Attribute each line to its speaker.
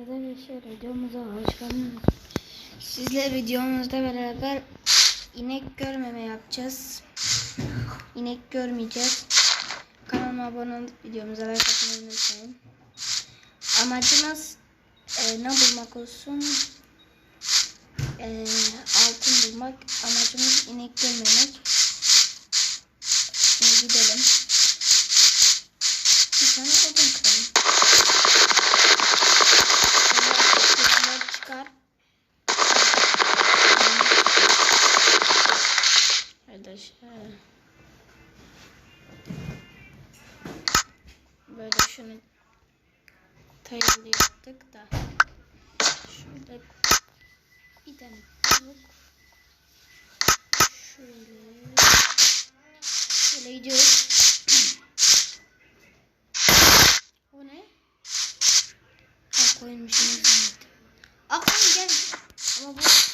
Speaker 1: Arkadaşlar videomuza hoş geldiniz. Sizle videomuzda beraber inek görmeme yapacağız. İnek görmeyeceğiz. Kanalıma abone olup videomuza like atmayı unutmayın. Amacımız e, ne bulmak olsun? E, altın bulmak. Amacımız inek görmemek. Arkadaşlar. Böyle şunu tayalı yaptık da. Şurada bir tane yok. Şöyle. Şöyle gidiyoruz. o ne? Ha koymuşum. Aklım gel. Ama bu